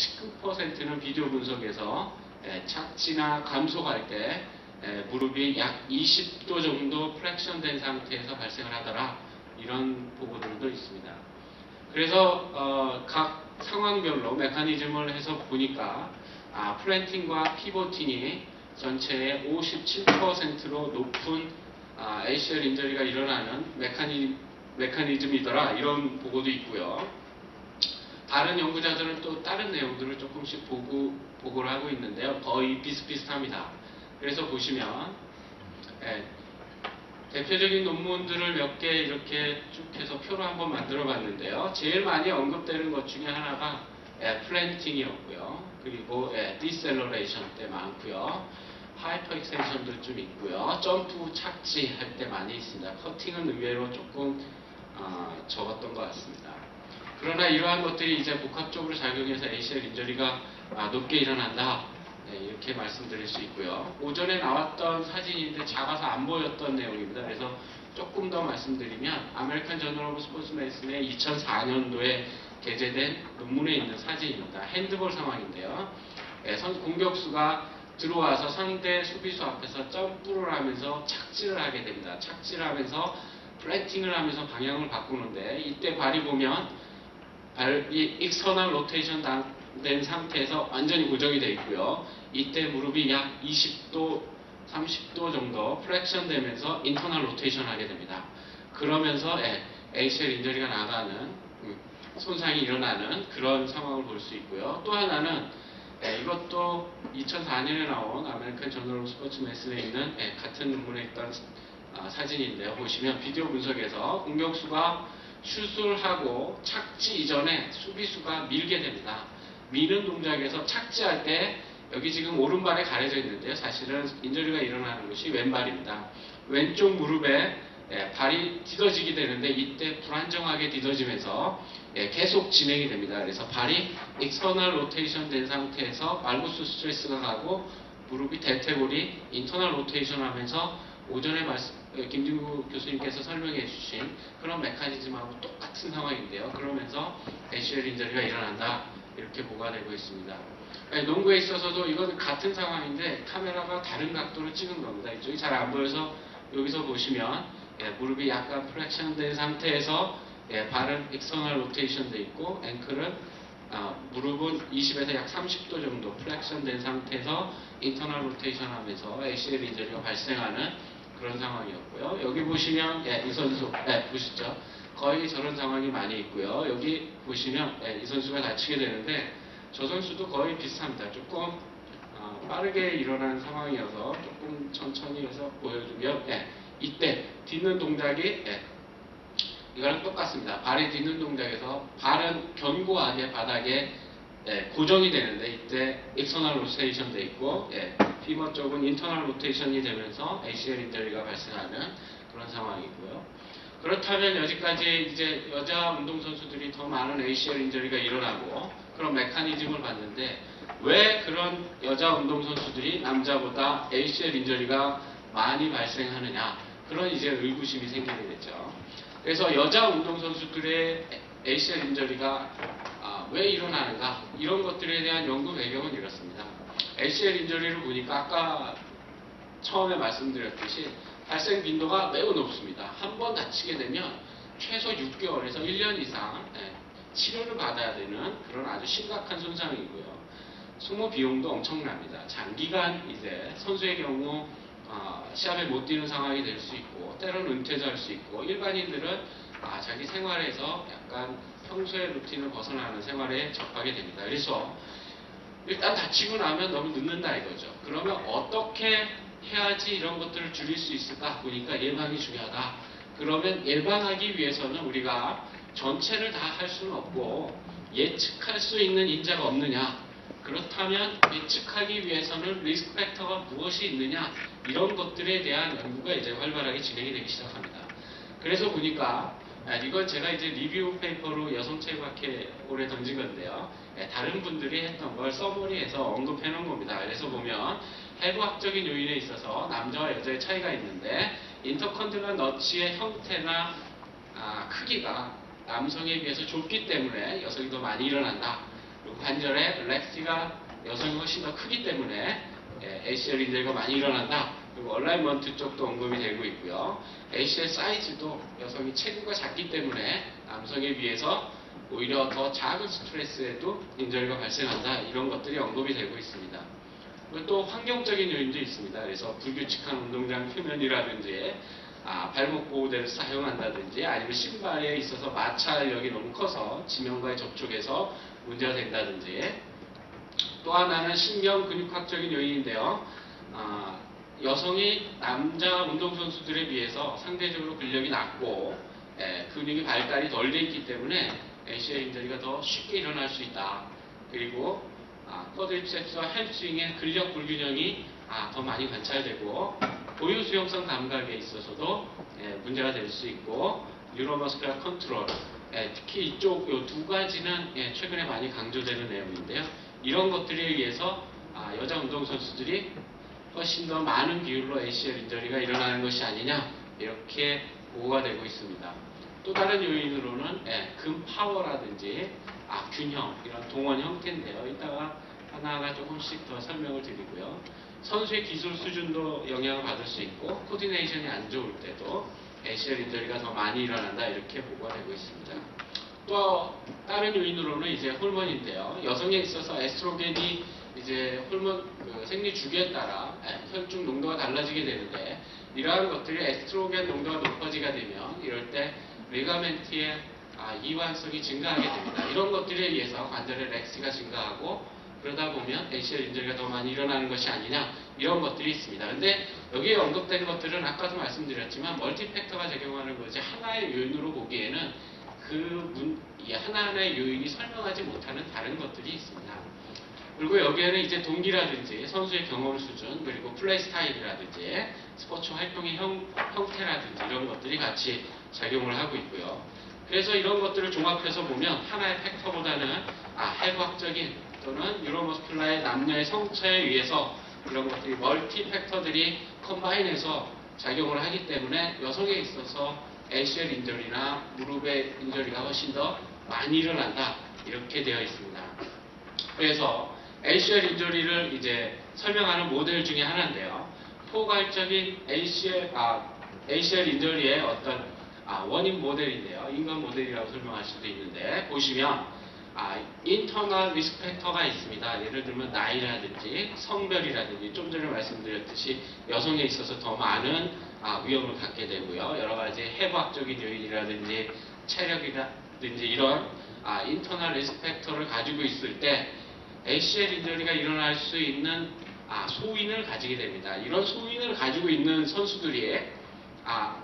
19%는 비디오 분석에서 예, 착지나 감속할 때 예, 무릎이 약 20도 정도 플렉션 된 상태에서 발생을 하더라 이런 보고들도 있습니다. 그래서 어, 각 상황별로 메커니즘을 해서 보니까 아, 플랜팅과 피보팅이 전체의 57%로 높은 아, ACL 인저리가 일어나는 메커니, 메커니즘이더라 이런 보고도 있고요. 다른 연구자들은 또 다른 내용들을 조금씩 보고, 보고를 하고 있는데요. 거의 비슷비슷합니다. 그래서 보시면 예, 대표적인 논문들을 몇 개 이렇게 쭉 해서 표로 한번 만들어 봤는데요. 제일 많이 언급되는 것 중에 하나가 예, 플랜팅이었고요. 그리고 예, 디셀러레이션 때 많고요. 하이퍼 익센션도 좀 있고요. 점프 착지 할 때 많이 있습니다. 커팅은 의외로 조금 어, 적었던 것 같습니다. 그러나 이러한 것들이 이제 복합적으로 작용해서 ACL 인저리가 아, 높게 일어난다. 네, 이렇게 말씀드릴 수 있고요. 오전에 나왔던 사진인데 작아서 안 보였던 내용입니다. 그래서 조금 더 말씀드리면 아메리칸 저널 오브 스포츠 메디슨의 2004년도에 게재된 논문에 있는 사진입니다. 핸드볼 상황인데요. 예, 선 공격수가 들어와서 상대 수비수 앞에서 점프를 하면서 착지를 하게 됩니다. 착지를 하면서 플래팅을 하면서 방향을 바꾸는데 이때 발이 보면 발 이 익스터널 로테이션 당- 된 상태에서 완전히 고정이 되어 있고요. 이때 무릎이 약 20도, 30도 정도 플렉션 되면서 인터널 로테이션 하게 됩니다. 그러면서 예, ACL 인저리가 나가는 음, 손상이 일어나는 그런 상황을 볼 수 있고요. 또 하나는 예, 이것도 2004년에 나온 아메리칸 저널 스포츠 메슨에 있는 예, 같은 논문에 있던 아, 사진인데요. 보시면 비디오 분석에서 공격수가 슛을 하고 착지 이전에 수비수가 밀게 됩니다. 미는 동작에서 착지할 때 여기 지금 오른발에 가려져 있는데요. 사실은 인저리가 일어나는 것이 왼발입니다. 왼쪽 무릎에 예, 발이 뒤더지게 되는데 이때 불안정하게 뒤더지면서 예, 계속 진행이 됩니다. 그래서 발이 익스터널 로테이션 된 상태에서 말구스 스트레스가 가고 무릎이 대퇴골이 인터널 로테이션 하면서 오전에 말씀, 예, 김진구 교수님께서 설명해 주신 그런 메커니즘하고 똑같은 상황인데요. 그러면서 ACL 인저리가 일어난다. 이렇게 보가 되고 있습니다. 예, 농구에 있어서도 이건 같은 상황인데 카메라가 다른 각도로 찍은 겁니다. 이쪽이 잘 안 보여서 여기서 보시면 예, 무릎이 약간 프렉션 된 상태에서 예, 발은 익스터널 로테이션 돼 있고 앵클은 아, 무릎은 20에서 약 30도 정도 플렉션 된 상태에서 인터널 로테이션 하면서 ACL 인저리가 발생하는 그런 상황이었고요. 여기 보시면 예, 이 선수 예, 보시죠. 거의 저런 상황이 많이 있고요. 여기 보시면 예, 이 선수가 다치게 되는데 저 선수도 거의 비슷합니다. 조금 어, 빠르게 일어난 상황이어서 조금 천천히 해서 보여주면 예, 이때 딛는 동작이 예, 이거랑 똑같습니다. 발이 딛는 동작에서 발은 견고하게 바닥에 예, 고정이 되는데 이때 익스터널 로테이션 돼 있고 예, 피머 쪽은 인터널 로테이션이 되면서 ACL 인저리가 발생하는 그런 상황이고요. 그렇다면 여기까지 이제 여자 운동선수들이 더 많은 ACL 인저리가 일어나고 그런 메커니즘을 봤는데 왜 그런 여자 운동선수들이 남자보다 ACL 인저리가 많이 발생하느냐 그런 이제 의구심이 생기게 됐죠. 그래서 여자 운동선수들의 ACL 인저리가 아, 왜 일어나는가 이런 것들에 대한 연구 배경은 이렇습니다. ACL 인저리를 보니까 아까 처음에 말씀드렸듯이 발생 빈도가 매우 높습니다. 한 번 다치게 되면 최소 6개월에서 1년 이상 예, 치료를 받아야 되는 그런 아주 심각한 손상이고요. 수모 비용도 엄청납니다. 장기간 이제 선수의 경우 어, 시합에 못 뛰는 상황이 될 수 있고 때로는 은퇴도 할 수 있고 일반인들은 아, 자기 생활에서 약간 평소의 루틴을 벗어나는 생활에 접하게 됩니다. 그래서 일단 다치고 나면 너무 늦는다 이거죠. 그러면 어떻게 해야지 이런 것들을 줄일 수 있을까 보니까 예방이 중요하다. 그러면 예방하기 위해서는 우리가 전체를 다 할 수는 없고 예측할 수 있는 인자가 없느냐. 그렇다면 예측하기 위해서는 리스크 팩터가 무엇이 있느냐 이런 것들에 대한 연구가 이제 활발하게 진행이 되기 시작합니다. 그래서 보니까 아, 이건 제가 이제 리뷰 페이퍼로 여성체육학회 올해 던진 건데요. 예, 다른 분들이 했던 걸 서머리해서 언급해 놓은 겁니다. 그래서 보면 해부학적인 요인에 있어서 남자와 여자의 차이가 있는데 인터컨딜런 너치의 형태나 아, 크기가 남성에 비해서 좁기 때문에 여성이 더 많이 일어난다. 관절의 렉시가 여성이 훨씬 더 크기 때문에 예, ACL 인절이가 많이 일어난다. 그리고 얼라이먼트 쪽도 언급이 되고 있고요. ACL 사이즈도 여성이 체구가 작기 때문에 남성에 비해서 오히려 더 작은 스트레스에도 인절이가 발생한다. 이런 것들이 언급이 되고 있습니다. 그리고 또 환경적인 요인도 있습니다. 그래서 불규칙한 운동장 표면이라든지 아, 발목 보호대를 사용한다든지 아니면 신발에 있어서 마찰력이 너무 커서 지면과의 접촉에서 문제가 된다든지 또 하나는 신경 근육학적인 요인인데요. 아, 여성이 남자 운동선수들에 비해서 상대적으로 근력이 낮고 예, 근육이 발달이 덜 돼 있기 때문에 ACL 인절이가 더 쉽게 일어날 수 있다. 그리고 아, 쿼드립셉스와 햄스윙의 근력 불균형이 아, 더 많이 관찰되고 고유 수용성 감각에 있어서도 예, 문제가 될 수 있고 뉴로머스크라 컨트롤 예, 특히 이쪽 요두 가지는 예, 최근에 많이 강조되는 내용인데요. 이런 것들에 의해서 아, 여자 운동선수들이 훨씬 더 많은 비율로 ACL 인저리가 일어나는 것이 아니냐 이렇게 보고가 되고 있습니다. 또 다른 요인으로는 예, 금 파워라든지 아, 균형 이런 동원 형태인데요. 이따가 하나하나 조금씩 더 설명을 드리고요. 선수의 기술 수준도 영향을 받을 수 있고 코디네이션이 안 좋을 때도 ACL 인저리가 더 많이 일어난다 이렇게 보고가 되고 있습니다. 또 다른 요인으로는 이제 호르몬인데요. 여성에 있어서 에스트로겐이 이제 호르몬 그 생리 주기에 따라 예, 혈중 농도가 달라지게 되는데 이러한 것들이 에스트로겐 농도가 높아지게 되면 이럴 때 리가멘트의 아, 이완성이 증가하게 됩니다. 이런 것들에 의해서 관절의 렉스가 증가하고 그러다 보면 ACL 인절이가 더 많이 일어나는 것이 아니냐 이런 것들이 있습니다. 근데 여기에 언급된 것들은 아까도 말씀드렸지만 멀티팩터가 작용하는 거지 하나의 요인으로 보기에는 그 문, 이 하나하나의 요인이 설명하지 못하는 다른 것들이 있습니다. 그리고 여기에는 이제 동기라든지 선수의 경험 수준 그리고 플레이 스타일이라든지 스포츠 활동의 형, 형태라든지 이런 것들이 같이 작용을 하고 있고요. 그래서 이런 것들을 종합해서 보면 하나의 팩터보다는 아, 해부학적인 또는 유로머스큘라의 남녀의 성차에 의해서 이런 것들이 멀티 팩터들이 컴바인해서 작용을 하기 때문에 여성에 있어서 ACL 인절이나 무릎의 인절이가 훨씬 더 많이 일어난다 이렇게 되어 있습니다. 그래서 ACL 인절이를 이제 설명하는 모델 중에 하나인데요. 포괄적인 ACL, 아, ACL 인절이의 어떤 아, 원인 모델인데요. 인간 모델이라고 설명할 수도 있는데 보시면 아, 인터널 리스펙터가 있습니다. 예를 들면 나이라든지 성별이라든지 좀 전에 말씀드렸듯이 여성에 있어서 더 많은 아, 위험을 갖게 되고요. 여러 가지 해부학적인 요인이라든지 체력이라든지 이런 아, 인터널 리스펙터를 가지고 있을 때 ACL 인절이가 일어날 수 있는 아, 소인을 가지게 됩니다. 이런 소인을 가지고 있는 선수들이 아,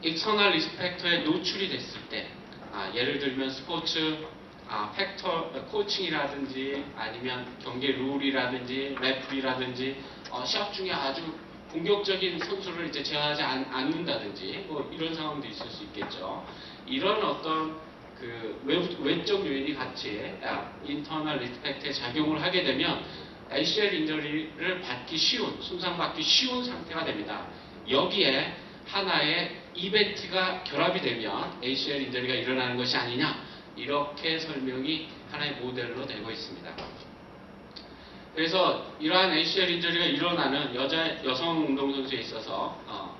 익터널 리스펙터에 노출이 됐을 때 아, 예를 들면 스포츠 아, 팩터 코칭이라든지 아니면 경기 룰이라든지 레프리라든지 어, 시합 중에 아주 공격적인 선수를 이제 제어하지 않, 않는다든지 뭐 이런 상황도 있을 수 있겠죠. 이런 어떤 그 외, 외적 요인이 같이 인터널 리스펙트에 작용을 하게 되면 ACL 인저리를 받기 쉬운, 손상받기 쉬운 상태가 됩니다. 여기에 하나의 이벤트가 결합이 되면 ACL 인저리가 일어나는 것이 아니냐 이렇게 설명이 하나의 모델로 되고 있습니다. 그래서 이러한 ACL 인저리가 일어나는 여자 여성 운동선수에 있어서 어,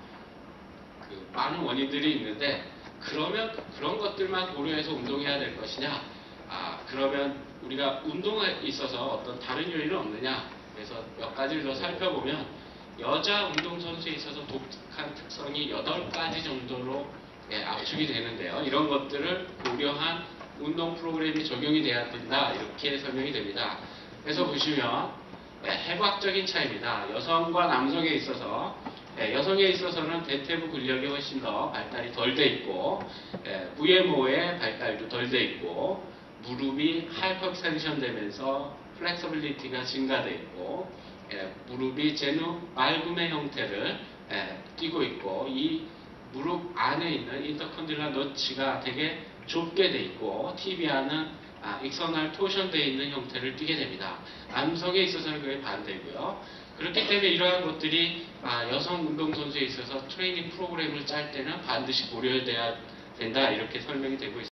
그 많은 원인들이 있는데 그러면 그런 것들만 고려해서 운동해야 될 것이냐? 아 그러면 우리가 운동에 있어서 어떤 다른 요인은 없느냐? 그래서 몇 가지를 더 살펴보면 여자 운동선수에 있어서 독특한 특성이 8가지 정도로 예, 압축이 되는데요. 이런 것들을 고려한 운동 프로그램이 적용이 돼야 된다. 이렇게 설명이 됩니다. 그래서 보시면 예, 해부학적인 차이입니다. 여성과 남성에 있어서 예, 여성에 있어서는 대퇴부 근력이 훨씬 더 발달이 덜 돼 있고 예, VMO의 발달도 덜 돼 있고 무릎이 하이퍼엑스텐션 되면서 플렉서빌리티가 증가돼 있고 예, 무릎이 제누 말굼의 형태를 예, 띠고 있고 이 무릎 안에 있는 인터컨딜라 너치가 되게 좁게 돼 있고 티비아는 아, 익선할 토션되어 있는 형태를 띠게 됩니다. 남성에 있어서는 그게 반대고요. 그렇기 때문에 이러한 것들이 아, 여성 운동선수에 있어서 트레이닝 프로그램을 짤 때는 반드시 고려돼야 된다 이렇게 설명이 되고 있습니다.